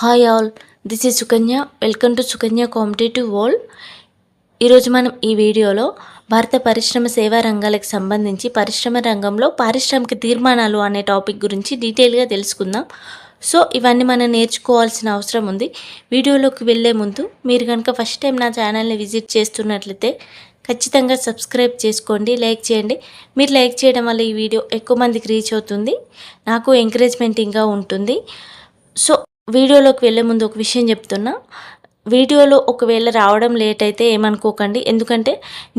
Hi all this is Sukanya. Welcome to Sukanya competitive world. ఈరోజు మనం ఈ వీడియోలో భారత పరిశ్రమ సేవా రంగాలకు సంబంధించి పరిశ్రమ రంగంలో పారిశ్రామిక తీర్మానాలు అనే టాపిక్ గురించి డీటెయిల్గా తెలుసుకుందాం. సో ఇవన్నీ మనం నేర్చుకోవాల్సిన అవసరం ఉంది. వీడియోలోకి వెళ్ళే ముందు మీరు కనుక ఫస్ట్ టైం నా ఛానల్ని విజిట్ చేస్తున్నట్లయితే ఖచ్చితంగా సబ్స్క్రైబ్ చేసుకోండి లైక్ చేయండి. మీరు లైక్ చేయడం వల్ల ఈ వీడియో ఎక్కువ మందికి రీచ్ అవుతుంది. నాకు ఎంకరేజ్మెంటింగ్గా ఉంటుంది. సో వీడియోలోకి వెళ్ళే ముందు ఒక విషయం చెప్తున్నా. వీడియోలో ఒకవేళ రావడం లేట్ అయితే ఏమనుకోకండి. ఎందుకంటే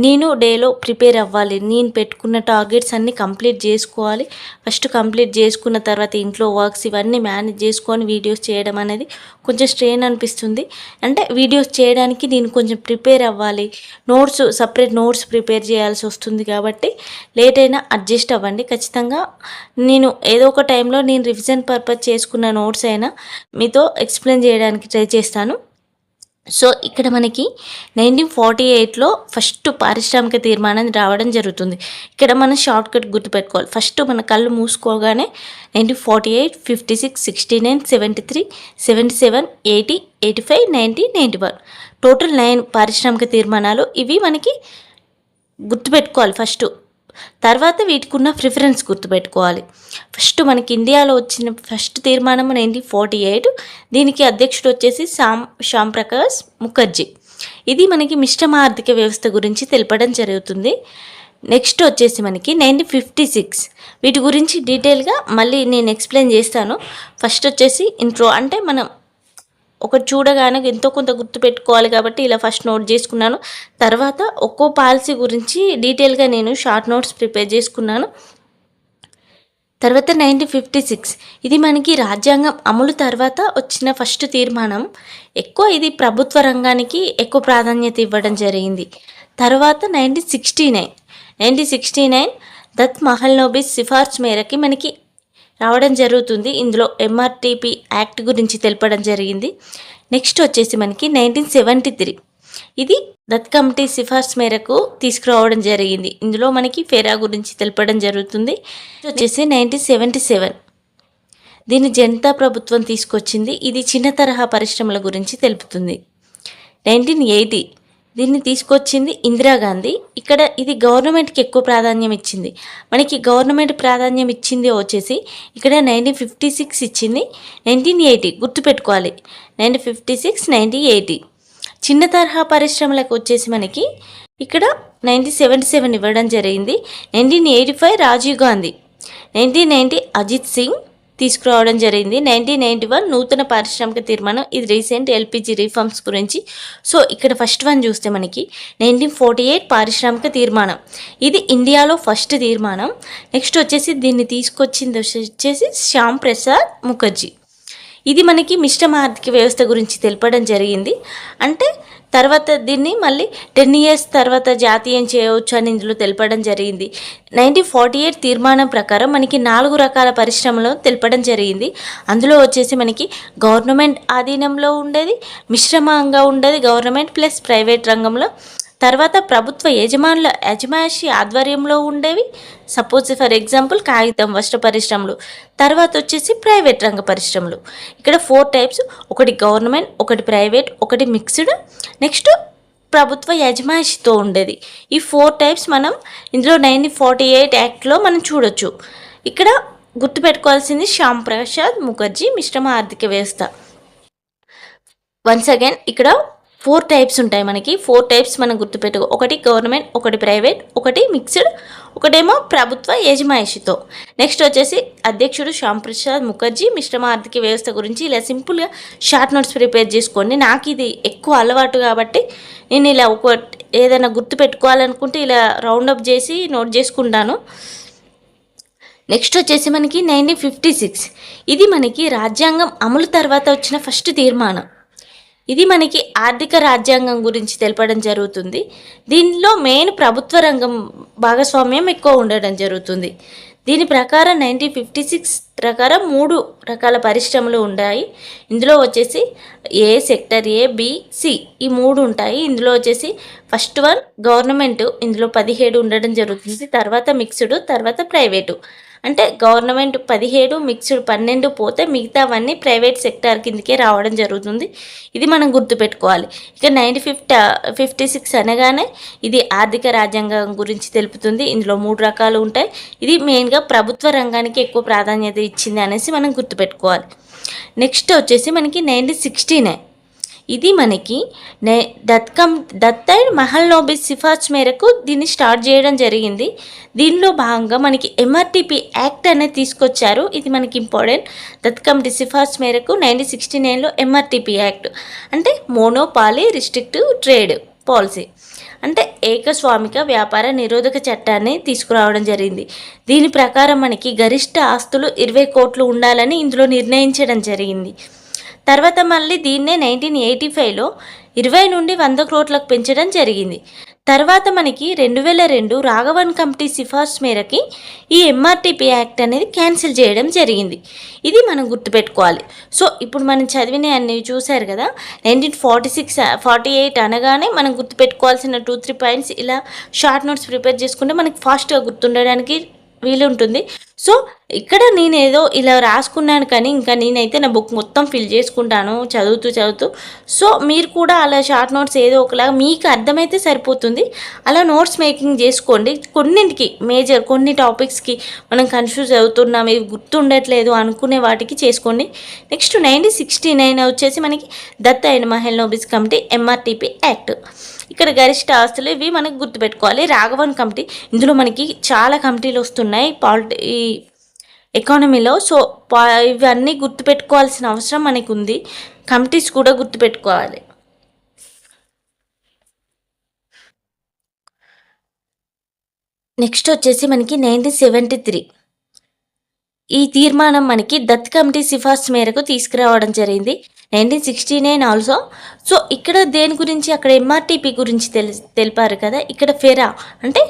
నేను డేలో ప్రిపేర్ అవ్వాలి. నేను పెట్టుకున్న టార్గెట్స్ అన్నీ కంప్లీట్ చేసుకోవాలి. ఫస్ట్ కంప్లీట్ చేసుకున్న తర్వాత ఇంట్లో వర్క్స్ ఇవన్నీ మేనేజ్ చేసుకొని వీడియోస్ చేయడం అనేది కొంచెం స్ట్రెయిన్ అనిపిస్తుంది. అంటే వీడియోస్ చేయడానికి నేను కొంచెం ప్రిపేర్ అవ్వాలి. నోట్స్ సపరేట్ నోట్స్ ప్రిపేర్ చేయాల్సి వస్తుంది కాబట్టి లేట్ అయినా అడ్జస్ట్ అవ్వండి. ఖచ్చితంగా నేను ఏదో ఒక టైంలో నేను రివిజన్ పర్పస్ చేసుకున్న నోట్స్ అయినా మీతో ఎక్స్ప్లెయిన్ చేయడానికి ట్రై చేస్తాను. సో ఇక్కడ మనకి నైన్టీన్ ఫార్టీ ఎయిట్లో ఫస్ట్ పారిశ్రామిక తీర్మానం రావడం జరుగుతుంది. ఇక్కడ మనం షార్ట్ కట్ గుర్తుపెట్టుకోవాలి. ఫస్ట్ మన కళ్ళు మూసుకోగానే nineteen forty eight fifty six sixty nine seventy three seventy seven eighty eighty five ninety ninety one. Total nine పారిశ్రామిక తీర్మానాలు ఇవి మనకి గుర్తుపెట్టుకోవాలి ఫస్ట్. తర్వాత వీటికి ఉన్న ప్రిఫరెన్స్ గుర్తుపెట్టుకోవాలి. ఫస్ట్ మనకి ఇండియాలో వచ్చిన ఫస్ట్ తీర్మానం అనేది ఫార్టీ ఎయిట్ దీనికి అధ్యక్షుడు వచ్చేసి శ్యామ్ శ్యామ్ ప్రకాష్ ముఖర్జీ. ఇది మనకి మిశ్రమ ఆర్థిక వ్యవస్థ గురించి తెలపడం జరుగుతుంది. నెక్స్ట్ వచ్చేసి మనకి నైన్టీన్ ఫిఫ్టీ సిక్స్. వీటి గురించి డీటెయిల్గా మళ్ళీ నేను ఎక్స్ప్లెయిన్ చేస్తాను. ఫస్ట్ వచ్చేసి ఇంట్రో అంటే మనం ఒకటి చూడగానే ఎంతో కొంత గుర్తు పెట్టుకోవాలి కాబట్టి ఇలా ఫస్ట్ నోట్ చేసుకున్నాను. తర్వాత ఒక్కో పాలసీ గురించి డీటెయిల్గా నేను షార్ట్ నోట్స్ ప్రిపేర్ చేసుకున్నాను. తర్వాత నైన్టీన్ ఫిఫ్టీ సిక్స్. ఇది మనకి రాజ్యాంగం అమలు తర్వాత వచ్చిన ఫస్ట్ తీర్మానం. ఎక్కువ ఇది ప్రభుత్వ రంగానికి ఎక్కువ ప్రాధాన్యత ఇవ్వడం జరిగింది. తర్వాత nineteen sixty nine. Nineteen sixty nine Dutt Mahalanobis సిఫార్సు మేరకి మనకి రావడం జరుగుతుంది. ఇందులో ఎంఆర్టీపీ యాక్ట్ గురించి తెలపడం జరిగింది. నెక్స్ట్ వచ్చేసి మనకి నైన్టీన్ సెవెంటీ త్రీ ఇది దత్ కమిటీ సిఫార్సు మేరకు తీసుకురావడం జరిగింది. ఇందులో మనకి ఫెరా గురించి తెలపడం జరుగుతుంది. వచ్చేసి నైన్టీన్ సెవెంటీ సెవెన్ దీన్ని జనతా ప్రభుత్వం తీసుకొచ్చింది. ఇది చిన్న తరహా పరిశ్రమల గురించి తెలుపుతుంది. నైన్టీన్ ఎయిటీ దీన్ని తీసుకొచ్చింది ఇందిరాగాంధీ ఇక్కడ ఇది గవర్నమెంట్కి ఎక్కువ ప్రాధాన్యం ఇచ్చింది. మనకి గవర్నమెంట్ ప్రాధాన్యం ఇచ్చింది వచ్చేసి ఇక్కడ నైన్టీన్ ఫిఫ్టీ సిక్స్ ఇచ్చింది. నైన్టీన్ ఎయిటీ గుర్తుపెట్టుకోవాలి. Nineteen fifty six nineteen eighty చిన్న తరహా పరిశ్రమలకు వచ్చేసి మనకి ఇక్కడ నైన్టీన్ సెవెంటీ సెవెన్ ఇవ్వడం జరిగింది. Nineteen eighty five Rajiv Gandhi. Nineteen ninety Ajit Singh. తీసుకురావడం జరిగింది. నైన్టీన్ నైన్టీ వన్ నూతన పారిశ్రామిక తీర్మానం ఇది రీసెంట్ ఎల్పిజి రిఫార్మ్స్ గురించి. సో ఇక్కడ ఫస్ట్ వన్ చూస్తే మనకి నైన్టీన్ ఫార్టీ ఎయిట్ పారిశ్రామిక తీర్మానం. ఇది ఇండియాలో ఫస్ట్ తీర్మానం. నెక్స్ట్ వచ్చేసి దీన్ని తీసుకొచ్చింది వచ్చేసి శ్యామ్ ప్రసాద్ ముఖర్జీ. ఇది మనకి మిశ్రమ ఆర్థిక వ్యవస్థ గురించి తెలపడం జరిగింది. అంటే తర్వాత దీన్ని మళ్ళీ టెన్ ఇయర్స్ తర్వాత జాతీయం చేయవచ్చు అని ఇందులో తెలపడం జరిగింది. నైన్టీన్ ఫార్టీ ఎయిట్ తీర్మానం ప్రకారం మనకి నాలుగు రకాల పరిశ్రమలు తెలపడం జరిగింది. అందులో వచ్చేసి మనకి గవర్నమెంట్ ఆధీనంలో ఉండేది మిశ్రమంగా ఉండేది గవర్నమెంట్ ప్లస్ ప్రైవేట్ రంగంలో తర్వాత ప్రభుత్వ యజమానుల యజమాషి ఆధ్వర్యంలో ఉండేవి. సపోజ్ ఫర్ ఎగ్జాంపుల్ కాగితం వస్త్ర పరిశ్రమలు. తర్వాత వచ్చేసి ప్రైవేట్ రంగ పరిశ్రమలు. ఇక్కడ ఫోర్ టైప్స్. ఒకటి గవర్నమెంట్ ఒకటి ప్రైవేట్ ఒకటి మిక్స్డ్. నెక్స్ట్ ప్రభుత్వ యజమాషితో ఉండేది. ఈ ఫోర్ టైప్స్ మనం ఇందులో నైన్టీన్ ఫార్టీ ఎయిట్ యాక్ట్లో మనం చూడొచ్చు. ఇక్కడ గుర్తుపెట్టుకోవాల్సింది శ్యామ్ ప్రసాద్ ముఖర్జీ మిశ్రమ ఆర్థిక వ్యవస్థ. వన్స్ అగైన్ ఇక్కడ ఫోర్ టైప్స్ ఉంటాయి మనకి. ఫోర్ టైప్స్ మనం గుర్తుపెట్టుకో ఒకటి గవర్నమెంట్ ఒకటి ప్రైవేట్ ఒకటి మిక్స్డ్ ఒకటేమో ప్రభుత్వ యజమాయిషితో. నెక్స్ట్ వచ్చేసి అధ్యక్షుడు శ్యామ్ ప్రసాద్ ముఖర్జీ మిశ్రమ ఆర్థిక వ్యవస్థ గురించి ఇలా సింపుల్గా షార్ట్ నోట్స్ ప్రిపేర్ చేసుకోండి. నాకు ఇది ఎక్కువ అలవాటు కాబట్టి నేను ఇలా ఒక ఏదైనా గుర్తు పెట్టుకోవాలనుకుంటే ఇలా రౌండప్ చేసి నోట్ చేసుకుంటాను. నెక్స్ట్ వచ్చేసి మనకి నైన్టీన్ ఫిఫ్టీ సిక్స్. ఇది మనకి రాజ్యాంగం అమలు తర్వాత వచ్చిన ఫస్ట్ తీర్మానం. ఇది మనకి ఆర్థిక రాజ్యాంగం గురించి తెలపడం జరుగుతుంది. దీనిలో మెయిన్ ప్రభుత్వ రంగం భాగస్వామ్యం ఎక్కువ ఉండడం జరుగుతుంది. దీని ప్రకారం నైన్టీన్ ఫిఫ్టీ సిక్స్ ప్రకారం మూడు రకాల పరిశ్రమలు ఉన్నాయి ఇందులో వచ్చేసి A sector A B C ఈ మూడు ఉంటాయి. ఇందులో వచ్చేసి ఫస్ట్ వన్ గవర్నమెంట్ ఇందులో పదిహేడు ఉండడం జరుగుతుంది. తర్వాత మిక్స్డ్ తర్వాత ప్రైవేటు. అంటే గవర్నమెంట్ పదిహేడు మిక్స్డ్ పన్నెండు పోతే మిగతావన్నీ ప్రైవేట్ సెక్టార్ కిందకే రావడం జరుగుతుంది. ఇది మనం గుర్తుపెట్టుకోవాలి. ఇక నైన్టీ ఫిఫ్టీ ఫిఫ్టీ సిక్స్ అనగానే ఇది ఆర్థిక రాజ్యాంగం గురించి తెలుపుతుంది. ఇందులో మూడు రకాలు ఉంటాయి. ఇది మెయిన్గా ప్రభుత్వ రంగానికి ఎక్కువ ప్రాధాన్యత ఇచ్చింది అనేసి మనం గుర్తుపెట్టుకోవాలి. నెక్స్ట్ వచ్చేసి మనకి నైన్టీన్ సిక్స్టీ నైన్ ఇది మనకి నే దత్కం దత్ అండ్ మహల్ నోబిస్ సిఫార్సు మేరకు దీన్ని స్టార్ట్ చేయడం జరిగింది. దీనిలో భాగంగా మనకి ఎంఆర్టీపీ యాక్ట్ అనేది తీసుకొచ్చారు. ఇది మనకి ఇంపార్టెంట్. దత్ కమిటీ సిఫార్సు మేరకు నైన్టీన్ సిక్స్టీ నైన్లో ఎంఆర్టీపీ యాక్ట్ అంటే మోనోపాలీ రిస్ట్రిక్టివ్ ట్రేడ్ పాలసీ అంటే ఏకస్వామిక వ్యాపార నిరోధక చట్టాన్ని తీసుకురావడం జరిగింది. దీని ప్రకారం మనకి గరిష్ట ఆస్తులు ఇరవై కోట్లు ఉండాలని ఇందులో నిర్ణయించడం జరిగింది. తర్వాత మళ్ళీ దీన్నే నైన్టీన్ ఎయిటీ ఫైవ్లో ఇరవై నుండి వంద కోట్లకు పెంచడం జరిగింది. తర్వాత మనకి రెండు వేల రెండు రాఘవన్ కమిటీ సిఫార్సు మేరకి ఈ ఎంఆర్టీపీ యాక్ట్ అనేది క్యాన్సిల్ చేయడం జరిగింది. ఇది మనం గుర్తుపెట్టుకోవాలి. సో ఇప్పుడు మనం చదివిన అన్ని చూశారు కదా nineteen forty six forty eight అనగానే మనం గుర్తుపెట్టుకోవాల్సిన టూ త్రీ పాయింట్స్ ఇలా షార్ట్ నోట్స్ ప్రిపేర్ చేసుకుంటే మనకి ఫాస్ట్గా గుర్తుండడానికి వీలు ఉంటుంది సో ఇక్కడ నేనేదో ఇలా రాసుకున్నాను కానీ ఇంకా నేనైతే నా బుక్ మొత్తం ఫిల్ చేసుకుంటాను చదువుతూ చదువుతూ. సో మీరు కూడా అలా షార్ట్ నోట్స్ ఏదో ఒకలాగా మీకు అర్థమైతే సరిపోతుంది. అలా నోట్స్ మేకింగ్ చేసుకోండి. కొన్నింటికి మేజర్ కొన్ని టాపిక్స్కి మనం కన్ఫ్యూజ్ అవుతున్నాం. ఇవి గుర్తుండట్లేదు అనుకునే వాటికి చేసుకోండి. నెక్స్ట్ నైన్టీన్ సిక్స్టీ నైన్ వచ్చేసి మనకి Dutt and Mahalanobis committee MRTP act ఇక్కడ గరిష్ట ఆస్తులు ఇవి మనకు గుర్తుపెట్టుకోవాలి. రాఘవన్ కమిటీ. ఇందులో మనకి చాలా కమిటీలు వస్తున్నాయి. పాలిటీ ఈ ఎకానమీలో సో ఇవన్నీ గుర్తుపెట్టుకోవాల్సిన అవసరం మనకు ఉంది కమిటీస్ కూడా గుర్తుపెట్టుకోవాలి. నెక్స్ట్ వచ్చేసి మనకి నైన్టీన్ సెవెంటీ త్రీ. ఈ తీర్మానం మనకి దత్ కమిటీ సిఫార్సు మేరకు తీసుకురావడం జరిగింది. Nineteen sixty nine also so ఇక్కడ దేని గురించి అక్కడ ఎంఆర్టీపీ గురించి తెలి తెలిపారు కదా ఇక్కడ ఫెరా అంటే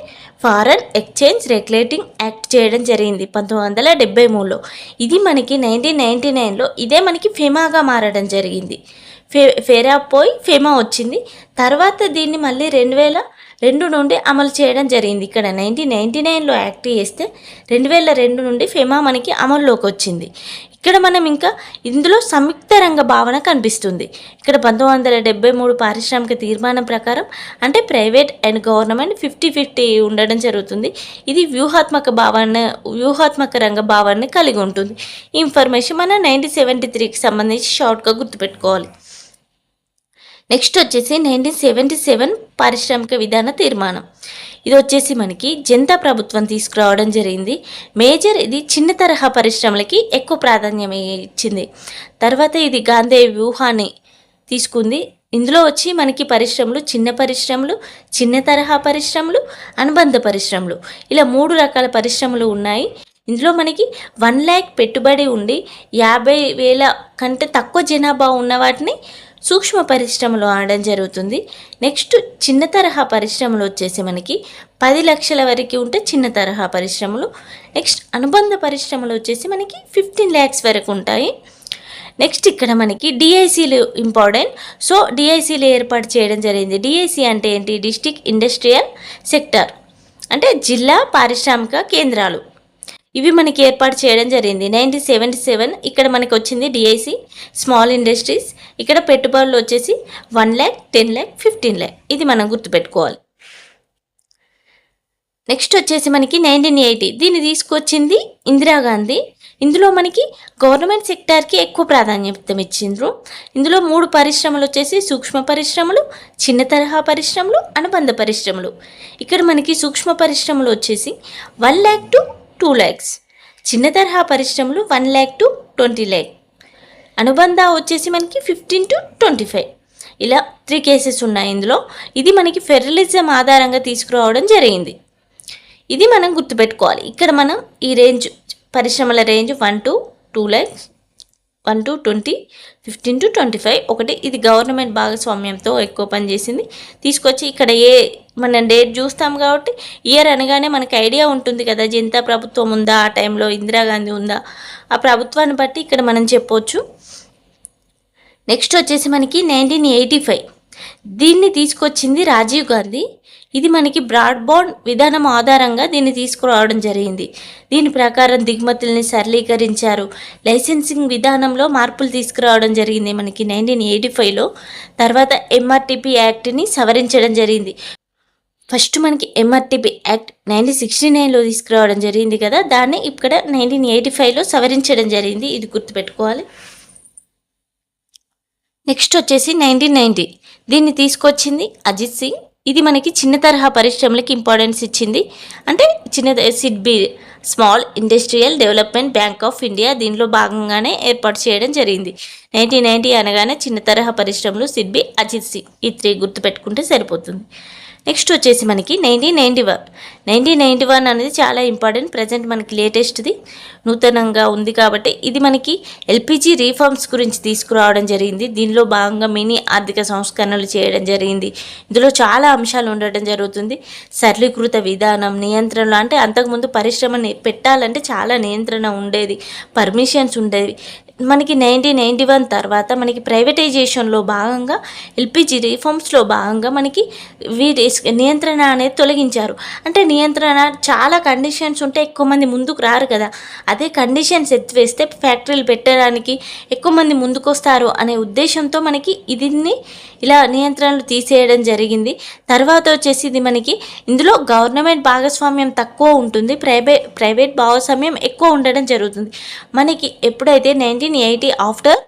ఫారెన్ ఎక్స్చేంజ్ రెగ్యులేటింగ్ యాక్ట్ చేయడం జరిగింది పంతొమ్మిది వందల డెబ్బై మూడులో. ఇది మనకి నైన్టీన్ నైన్టీ నైన్లో ఇదే మనకి ఫెమాగా మారడం జరిగింది. ఫె ఫెరా పోయి ఫెమా వచ్చింది. తర్వాత దీన్ని మళ్ళీ రెండు వేల రెండు నుండి అమలు చేయడం జరిగింది. ఇక్కడ నైన్టీన్ నైన్టీ నైన్లో యాక్ట్ చేస్తే రెండు వేల రెండు నుండి ఫెమా మనకి అమల్లోకి వచ్చింది. ఇక్కడ మనం ఇంకా ఇందులో సంయుక్త రంగ భావన కనిపిస్తుంది. ఇక్కడ పంతొమ్మిది వందల డెబ్బై మూడు పారిశ్రామిక తీర్మానం ప్రకారం అంటే private and government fifty fifty ఉండడం జరుగుతుంది. ఇది వ్యూహాత్మక భావన వ్యూహాత్మక రంగ భావాన్ని కలిగి ఉంటుంది. ఈ ఇన్ఫర్మేషన్ మన నైన్టీన్ సెవెంటీ త్రీకి సంబంధించి షార్ట్గా గుర్తుపెట్టుకోవాలి. నెక్స్ట్ వచ్చేసి నైన్టీన్ సెవెంటీ సెవెన్ పారిశ్రామిక విధాన తీర్మానం. ఇది వచ్చేసి మనకి జనతా ప్రభుత్వం తీసుకురావడం జరిగింది. మేజర్ ఇది చిన్న తరహా పరిశ్రమలకి ఎక్కువ ప్రాధాన్యం ఇచ్చింది. తర్వాత ఇది గాంధీ వ్యూహాన్ని తీసుకుంది. ఇందులో వచ్చి మనకి పరిశ్రమలు చిన్న పరిశ్రమలు చిన్న తరహా పరిశ్రమలు అనుబంధ పరిశ్రమలు. ఇలా మూడు రకాల పరిశ్రమలు ఉన్నాయి. ఇందులో మనకి వన్ ల్యాక్ పెట్టుబడి ఉండి యాభై వేల కంటే తక్కువ జనాభా ఉన్న వాటిని సూక్ష్మ పరిశ్రమలు ఆడడం జరుగుతుంది. నెక్స్ట్ చిన్న తరహా పరిశ్రమలు వచ్చేసి మనకి పది లక్షల వరకు ఉంటే చిన్న తరహా పరిశ్రమలు. నెక్స్ట్ అనుబంధ పరిశ్రమలు వచ్చేసి మనకి ఫిఫ్టీన్ ల్యాక్స్ వరకు ఉంటాయి. నెక్స్ట్ ఇక్కడ మనకి డిఐసీలు ఇంపార్టెంట్. సో డిఐసీలు ఏర్పాటు చేయడం జరిగింది. డిఐసి అంటే ఏంటి? District industrial sector. అంటే జిల్లా పారిశ్రామిక కేంద్రాలు. ఇవి మనకి ఏర్పాటు చేయడం జరిగింది. నైన్టీన్ సెవెంటీ సెవెన్ ఇక్కడ మనకి వచ్చింది డిఐసి స్మాల్ ఇండస్ట్రీస్ ఇక్కడ పెట్టుబడులు వచ్చేసి one lakh ten lakh fifteen lakh. ఇది మనం గుర్తుపెట్టుకోవాలి. నెక్స్ట్ వచ్చేసి మనకి నైన్టీన్ ఎయిటీ దీన్ని తీసుకొచ్చింది ఇందిరాగాంధీ ఇందులో మనకి గవర్నమెంట్ సెక్టార్కి ఎక్కువ ప్రాధాన్యత ఇచ్చిండ్రు ఇందులో మూడు పరిశ్రమలు వచ్చేసి సూక్ష్మ పరిశ్రమలు చిన్న తరహా పరిశ్రమలు అనుబంధ పరిశ్రమలు. ఇక్కడ మనకి సూక్ష్మ పరిశ్రమలు వచ్చేసి one lakh to two lakhs. చిన్న తరహా పరిశ్రమలు one lakh to twenty lakh. అనుబంధ వచ్చేసి మనకి ఫిఫ్టీన్ టు ట్వంటీ ఫైవ్ ఇలా త్రీ కేసెస్ ఉన్నాయి ఇందులో. ఇది మనకి ఫెర్రలిజం ఆధారంగా తీసుకురావడం జరిగింది. ఇది మనం గుర్తుపెట్టుకోవాలి. ఇక్కడ మనం ఈ రేంజ్ పరిశ్రమల range one to two lakhs one to twenty fifteen to twenty five ఒకటి ఇది గవర్నమెంట్ భాగస్వామ్యంతో ఎక్కువ పనిచేసింది తీసుకొచ్చి ఇక్కడ ఏ మనం డేట్ చూస్తాం కాబట్టి ఇయర్ అనగానే మనకి ఐడియా ఉంటుంది కదా జనతా ప్రభుత్వం ఉందా ఆ టైంలో ఇందిరాగాంధీ ఉందా? ఆ ప్రభుత్వాన్ని బట్టి ఇక్కడ మనం చెప్పొచ్చు. నెక్స్ట్ వచ్చేసి మనకి నైన్టీన్ ఎయిటీ ఫైవ్ దీన్ని తీసుకొచ్చింది రాజీవ్ గాంధీ. ఇది మనకి బ్రాడ్బాండ్ విధానం ఆధారంగా దీన్ని తీసుకురావడం జరిగింది. దీని ప్రకారం దిగుమతుల్ని సరళీకరించారు. లైసెన్సింగ్ విధానంలో మార్పులు తీసుకురావడం జరిగింది మనకి నైన్టీన్ ఎయిటీ ఫైవ్లో తర్వాత ఎంఆర్టీపీ యాక్ట్ని సవరించడం జరిగింది. ఫస్ట్ మనకి ఎంఆర్టీపీ యాక్ట్ నైన్టీన్ సిక్స్టీ నైన్లో తీసుకురావడం జరిగింది కదా. దాన్ని ఇక్కడ నైన్టీన్ ఎయిటీ ఫైవ్లో సవరించడం జరిగింది. ఇది గుర్తుపెట్టుకోవాలి. నెక్స్ట్ వచ్చేసి నైన్టీన్ నైన్టీ దీన్ని తీసుకొచ్చింది అజిత్ సింగ్. ఇది మనకి చిన్న తరహా పరిశ్రమలకు ఇంపార్టెన్స్ ఇచ్చింది. అంటే చిన్న SIDBI small industrial development bank of India దీనిలో భాగంగానే ఏర్పాటు చేయడం జరిగింది. నైన్టీన్ నైన్టీ అనగానే చిన్న తరహా పరిశ్రమలు సిడ్బి అజిత్ సింగ్. ఈ త్రీ గుర్తుపెట్టుకుంటే సరిపోతుంది. నెక్స్ట్ వచ్చేసి మనకి nineteen ninety one nineteen ninety one అనేది చాలా ఇంపార్టెంట్ ప్రజెంట్ మనకి లేటెస్ట్ది నూతనంగా ఉంది కాబట్టి ఇది మనకి ఎల్పిజి రీఫార్మ్స్ గురించి తీసుకురావడం జరిగింది. దీనిలో భాగంగా మినీ ఆర్థిక సంస్కరణలు చేయడం జరిగింది. ఇందులో చాలా అంశాలు ఉండటం జరుగుతుంది. సరళీకృత విధానం నియంత్రణలు అంటే అంతకుముందు పరిశ్రమని పెట్టాలంటే చాలా నియంత్రణ ఉండేది. పర్మిషన్స్ ఉండేవి. మనకి నైన్టీన్ నైంటీ వన్ తర్వాత మనకి ప్రైవేటైజేషన్లో భాగంగా ఎల్పిజి రిఫార్మ్స్లో భాగంగా మనకి వీటి నియంత్రణ అనేది తొలగించారు. అంటే నియంత్రణ చాలా కండిషన్స్ ఉంటే ఎక్కువ మంది ముందుకు రారు కదా. అదే కండిషన్స్ ఎత్తివేస్తే ఫ్యాక్టరీలు పెట్టడానికి ఎక్కువ మంది ముందుకు వస్తారు అనే ఉద్దేశంతో మనకి ఇదిని ఇలా నియంత్రణలు తీసేయడం జరిగింది. తర్వాత వచ్చేసి ఇది మనకి ఇందులో గవర్నమెంట్ భాగస్వామ్యం తక్కువ ఉంటుంది ప్రైవేట్ ప్రైవేట్ భాగస్వామ్యం ఎక్కువ ఉండడం జరుగుతుంది. మనకి ఎప్పుడైతే నైన్టీన్ ఎయిటీ ఆఫ్టర్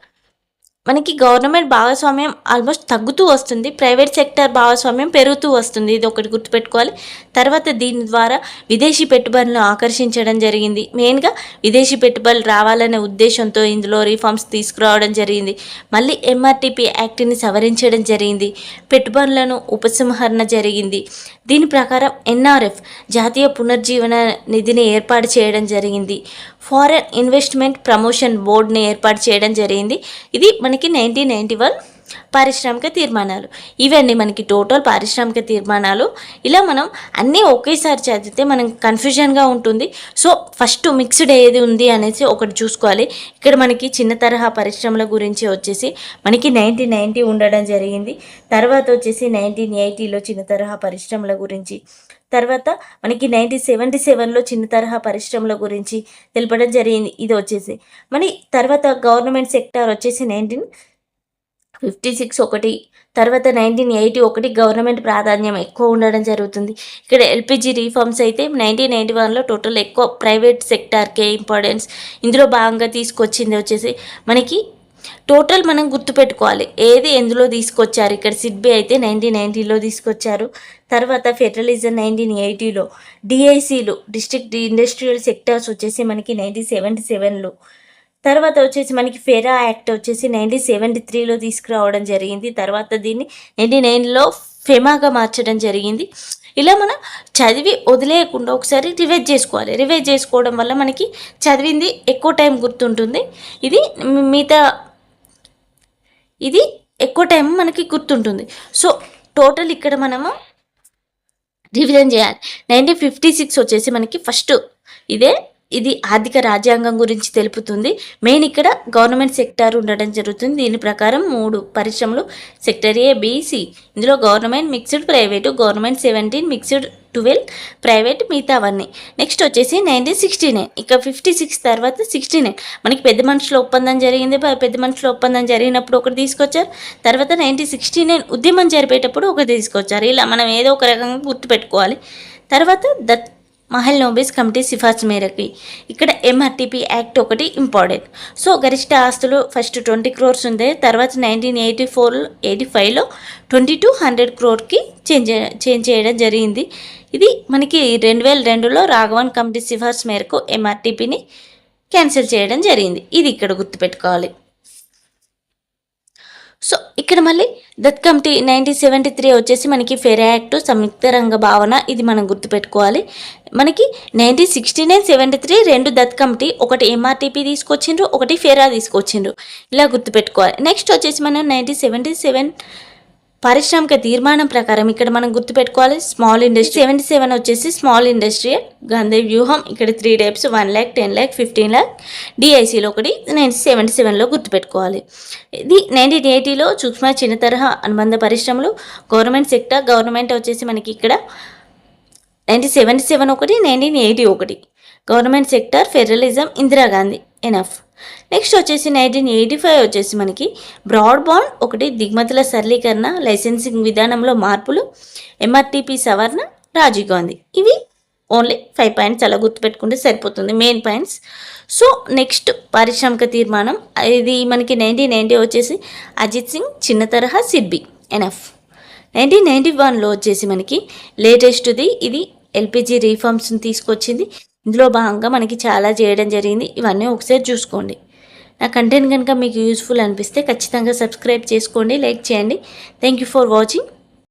మనకి గవర్నమెంట్ భాగస్వామ్యం ఆల్మోస్ట్ తగ్గుతూ వస్తుంది. ప్రైవేట్ సెక్టర్ భాగస్వామ్యం పెరుగుతూ వస్తుంది. ఇది ఒకటి గుర్తుపెట్టుకోవాలి. తర్వాత దీని ద్వారా విదేశీ పెట్టుబడులను ఆకర్షించడం జరిగింది. మెయిన్గా విదేశీ పెట్టుబడులు రావాలనే ఉద్దేశంతో ఇందులో రిఫార్మ్స్ తీసుకురావడం జరిగింది. మళ్ళీ ఎంఆర్టీపీ యాక్ట్ని సవరించడం జరిగింది. పెట్టుబడులను ఉపసంహరణ జరిగింది. దీని ప్రకారం ఎన్ఆర్ఎఫ్ జాతీయ పునర్జీవన నిధిని ఏర్పాటు చేయడం జరిగింది. ఫారెన్ ఇన్వెస్ట్మెంట్ ప్రమోషన్ బోర్డుని ఏర్పాటు చేయడం జరిగింది. ఇది మనకి నైన్టీన్ నైంటీ వన్ పారిశ్రామిక తీర్మానాలు. ఇవన్నీ మనకి టోటల్ పారిశ్రామిక తీర్మానాలు. ఇలా మనం అన్నీ ఒకేసారి చదివితే మనం కన్ఫ్యూజన్గా ఉంటుంది. సో ఫస్ట్ మిక్స్డ్ ఏది ఉంది అనేసి ఒకటి చూసుకోవాలి. ఇక్కడ మనకి చిన్న తరహా పరిశ్రమల గురించి వచ్చేసి మనకి నైన్టీన్ నైంటీ ఉండడం జరిగింది. తర్వాత వచ్చేసి నైన్టీన్ ఎయిటీలో చిన్న తరహా పరిశ్రమల గురించి తర్వాత మనకి నైన్టీన్ సెవెంటీ సెవెన్లో చిన్న తరహా పరిశ్రమల గురించి తెలపడం జరిగింది. ఇది వచ్చేసి. మరి తర్వాత గవర్నమెంట్ సెక్టార్ వచ్చేసి నైన్టీన్ ఫిఫ్టీ సిక్స్ ఒకటి తర్వాత నైన్టీన్ ఎయిటీ ఒకటి గవర్నమెంట్ ప్రాధాన్యం ఎక్కువ ఉండడం జరుగుతుంది. ఇక్కడ ఎల్పిజి రీఫార్మ్స్ అయితే నైన్టీన్ నైంటీ వన్లో టోటల్ ఎక్కువ ప్రైవేట్ సెక్టార్కే ఇంపార్టెన్స్ ఇందులో భాగంగా తీసుకొచ్చింది వచ్చేసి మనకి టోటల్ మనం గుర్తుపెట్టుకోవాలి. ఏది ఎందులో తీసుకొచ్చారు? ఇక్కడ సిడ్బి అయితే నైన్టీన్ నైంటీలో తీసుకొచ్చారు. తర్వాత ఫెడరలిజం నైన్టీన్ ఎయిటీలో డిఐసీలు డిస్ట్రిక్ట్ ఇండస్ట్రియల్ సెక్టర్స్ వచ్చేసి మనకి నైన్టీన్ సెవెంటీ సెవెన్లో తర్వాత వచ్చేసి మనకి ఫెరా యాక్ట్ వచ్చేసి నైన్టీన్ సెవెంటీ త్రీలో తీసుకురావడం జరిగింది. తర్వాత దీన్ని నైన్టీ నైన్లో ఫెమాగా మార్చడం జరిగింది. ఇలా మనం చదివి వదిలేయకుండా ఒకసారి రివైజ్ చేసుకోవాలి. రివైజ్ చేసుకోవడం వల్ల మనకి చదివింది ఎక్కువ టైం గుర్తుంటుంది. ఇది మిగతా ఇది ఎక్కువ టైం మనకి గుర్తుంటుంది. సో టోటల్ ఇక్కడ మనము రివిజన్ చేయాలి. నైన్టీన్ ఫిఫ్టీ సిక్స్ వచ్చేసి మనకి ఫస్ట్ ఇదే ఇది ఆర్థిక రాజ్యాంగం గురించి తెలుపుతుంది. మెయిన్ ఇక్కడ గవర్నమెంట్ సెక్టార్ ఉండడం జరుగుతుంది. దీని ప్రకారం మూడు పరిశ్రమలు సెక్టర్ ఏ బీసీ ఇందులో government mixed private government seventeen mixed twelve private మిగతా అవన్నీ. నెక్స్ట్ వచ్చేసి నైన్టీన్ సిక్స్టీ నైన్. ఇక ఫిఫ్టీ సిక్స్ తర్వాత సిక్స్టీ నైన్. మనకి పెద్ద మనుషుల ఒప్పందం జరిగింది. పెద్ద మనుషుల ఒప్పందం జరిగినప్పుడు ఒకటి తీసుకొచ్చారు. తర్వాత నైన్టీన్ సిక్స్టీ నైన్ ఉద్యమం జరిపేటప్పుడు ఒకటి తీసుకొచ్చారు. ఇలా మనం ఏదో ఒక రకంగా గుర్తుపెట్టుకోవాలి. తర్వాత దత్ మహల్ నోబీస్ కమిటీ సిఫార్సు మేరకి. ఇక్కడ ఎంఆర్టీపీ యాక్ట్ ఒకటి ఇంపార్టెంట్ సో గరిష్ట ఆస్తులు ఫస్ట్ ట్వంటీ క్రోర్స్ ఉంది తర్వాత నైన్టీన్ ఎయిటీ ఫోర్ ఎయిటీ ఫైవ్లో ట్వంటీ టూ హండ్రెడ్ క్రోర్కి చేంజ్ చేంజ్ చేయడం జరిగింది. ఇది మనకి రెండు వేల రెండులో రాఘవన్ కమిటీ సిఫార్సు మేరకు ఎంఆర్టీపీని క్యాన్సిల్ చేయడం జరిగింది. ఇది ఇక్కడ గుర్తుపెట్టుకోవాలి. సో ఇక్కడ మళ్ళీ Dutt committee nineteen seventy three వచ్చేసి మనకి ఫెరా యాక్ట్ సంయుక్త రంగ భావన ఇది మనం గుర్తుపెట్టుకోవాలి. మనకి nineteen sixty nine seventy three రెండు దత్ కమిటీ ఒకటి ఎంఆర్టీపీ తీసుకొచ్చిండ్రు ఒకటి ఫెరా తీసుకొచ్చిండ్రు. ఇలా గుర్తుపెట్టుకోవాలి. నెక్స్ట్ వచ్చేసి మనం నైన్టీన్ సెవెంటీ సెవెన్ పారిశ్రామిక తీర్మానం ప్రకారం ఇక్కడ మనం గుర్తుపెట్టుకోవాలి. స్మాల్ ఇండస్ట్రీ సెవెంటీ సెవెన్ వచ్చేసి స్మాల్ ఇండస్ట్రీ గాంధీ వ్యూహం. ఇక్కడ three types one lakh ten lakh fifteen lakh డిఐసిలో ఒకటి నైన్టీ సెవెంటీ సెవెన్లో గుర్తుపెట్టుకోవాలి. ఇది నైన్టీన్ ఎయిటీలో సూక్ష్మ చిన్న తరహా అనుబంధ పరిశ్రమలు గవర్నమెంట్ సెక్టర్ గవర్నమెంట్ వచ్చేసి మనకి ఇక్కడ నైన్టీన్ సెవెంటీ సెవెన్ ఒకటి నైన్టీన్ ఎయిటీ ఒకటి. Government sector federalism Indira Gandhi enough. Next వచ్చేసి నైన్టీన్ ఎయిటీ ఫైవ్ వచ్చేసి మనకి బ్రాడ్బాండ్ ఒకటి దిగుమతుల సరళీకరణ లైసెన్సింగ్ విధానంలో మార్పులు ఎంఆర్టీపీ సవరణ రాజీవ్ గాంధీ. ఇవి ఓన్లీ ఫైవ్ పాయింట్స్ అలా గుర్తుపెట్టుకుంటే సరిపోతుంది మెయిన్ పాయింట్స్. సో నెక్స్ట్ పారిశ్రామిక తీర్మానం. ఇది మనకి నైన్టీన్ నైంటీ వచ్చేసి అజిత్ సింగ్ చిన్న తరహా సిడ్బి. ఎనఫ్. నైన్టీన్ నైంటీ వన్లో వచ్చేసి మనకి లేటెస్ట్ది ఇది ఎల్పిజి రీఫార్మ్స్ని తీసుకొచ్చింది. ఇందులో భాగంగా మనకి చాలా చేయడం జరిగింది. ఇవన్నీ ఒకసారి చూసుకోండి. నా కంటెంట్ కనుక మీకు యూస్ఫుల్ అనిపిస్తే ఖచ్చితంగా సబ్స్క్రైబ్ చేసుకోండి లైక్ చేయండి. Thank you for watching